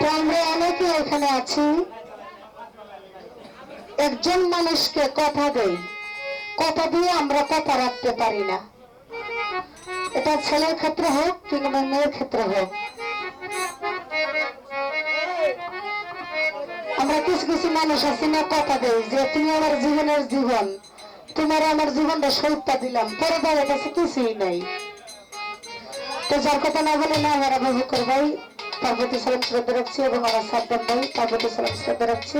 তো আমরা অনেকে এখানে আছি? একজন মানুষকে কথা দেই। কথা দিয়ে আমরা কথা রাখতে পারি না। এটা ছেলের ক্ষেত্রে হোক কিংবা মেয়ের ক্ষেত্রে হোক। আমরা কিছু কিছু মানুষ আছি না, কথা দেই যে, তুমি আমার জীবনের জীবন, তোমার আমার জীবনটা সত্যা দিলাম, পরে তাদের কাছে কিছুই নাই। তো যার কথা না বলে না আমার আবু বকর পার্বতী সালাম শ্রদ্ধা রাখছি এবং আমার সাদ্দাম ভাই পার্বতী সালাম শ্রদ্ধা রাখছি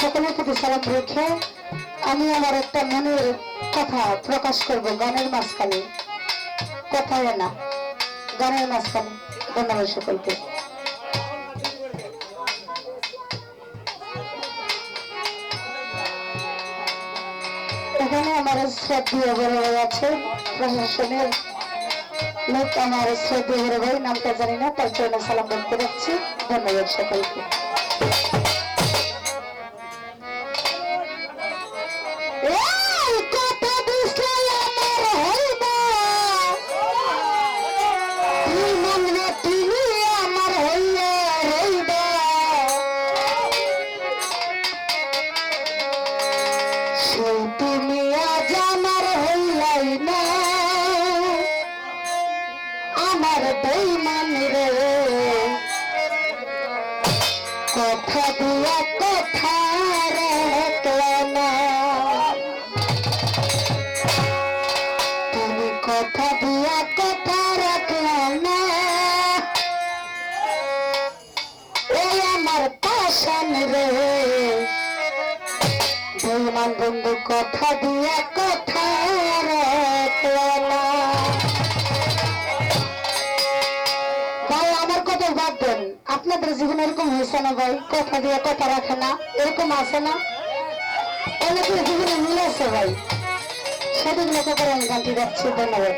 সকলের প্রতি সালাম রেখে আমি আমার একটা মনের কথা প্রকাশ করব গানের মাঝখানে। কথায় না, গানের মাঝখানে। ধন্যবাদ সকলকে। এখানে আমার শ্রদ্ধীয় বড় আছে, প্রশাসনের লোক আমার শ্রদ্ধীয় ভাই নামটা জানি না তার জন্য সালাম করতে রাখছি। ধন্যবাদ সকলকে। কথা দিয়া কথা রাখলা তুমি কথা দিয়া কথা রাখলা না ওই আমার পাশান রে বন্ধু কথা দিয়া কথা আপনাদের জীবনে এরকম হয়েছে না ভাই? কথা দিয়ে কথা রাখে না, এরকম আছে না। অনেকের জীবনে মিলেছে ভাই। সেদিন লক্ষ্য করে আমি গানটি রাখছি ধন্যবাদ।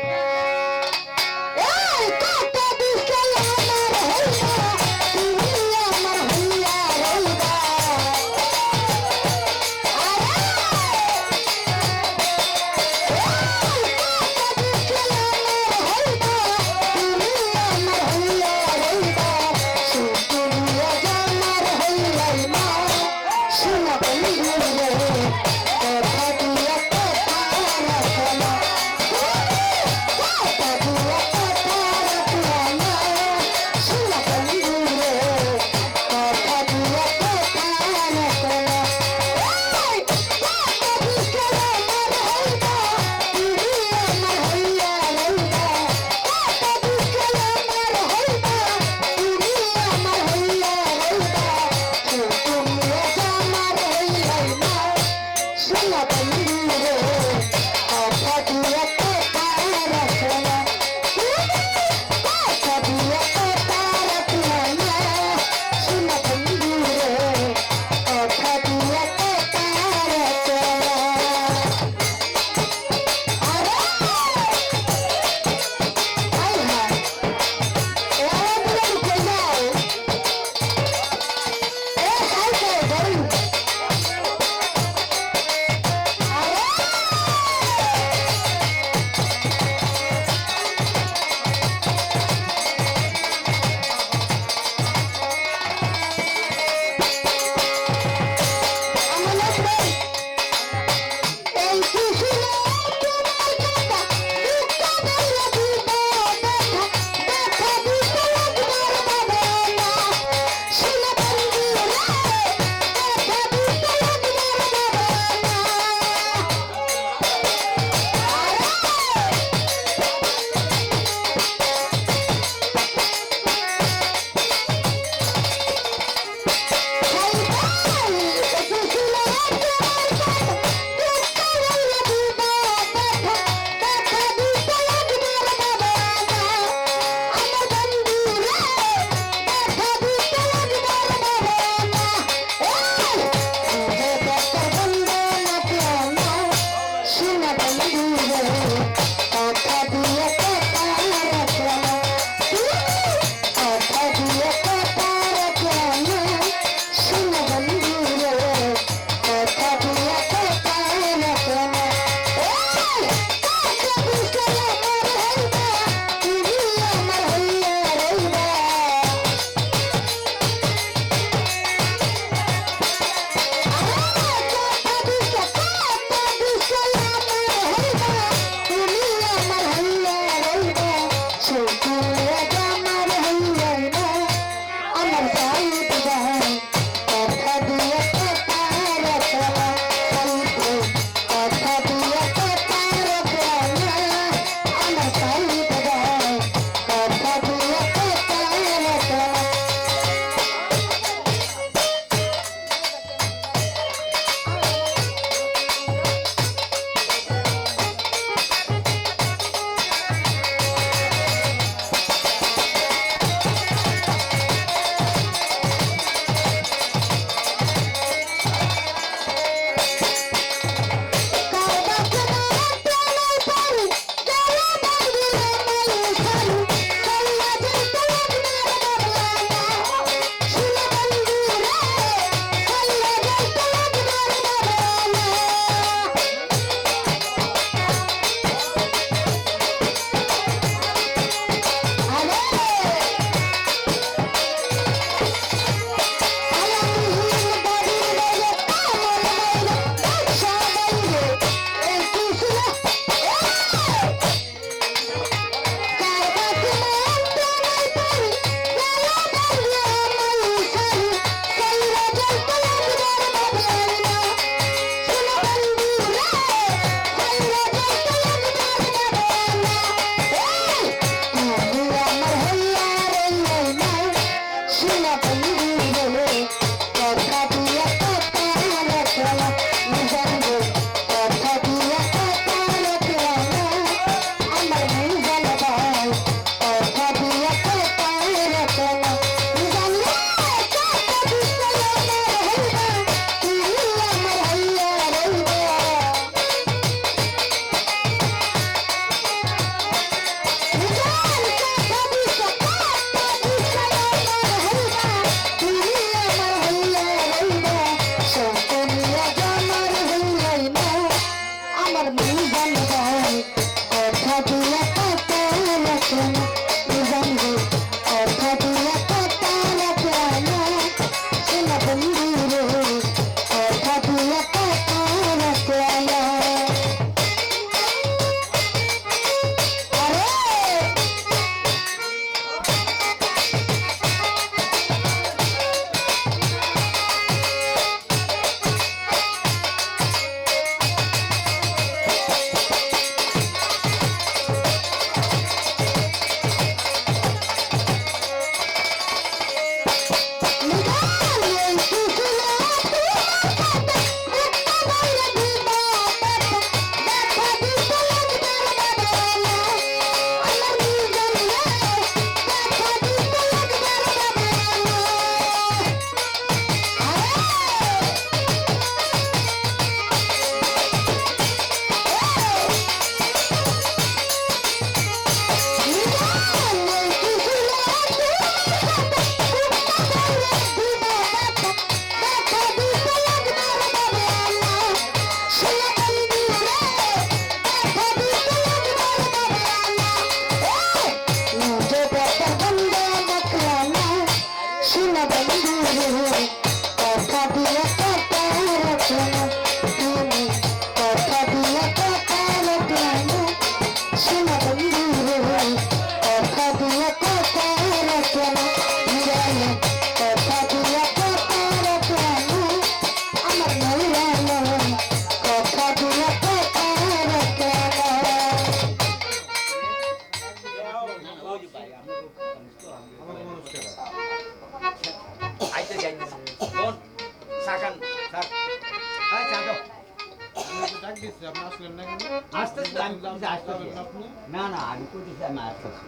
না না আমি করতেছি আমি আসতেছি।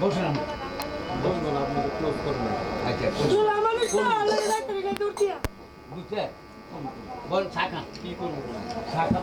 বসলাম বসবেন আপনি ক্লোজ করবেন। আচ্ছা, বল শাখা কি করব? শাখা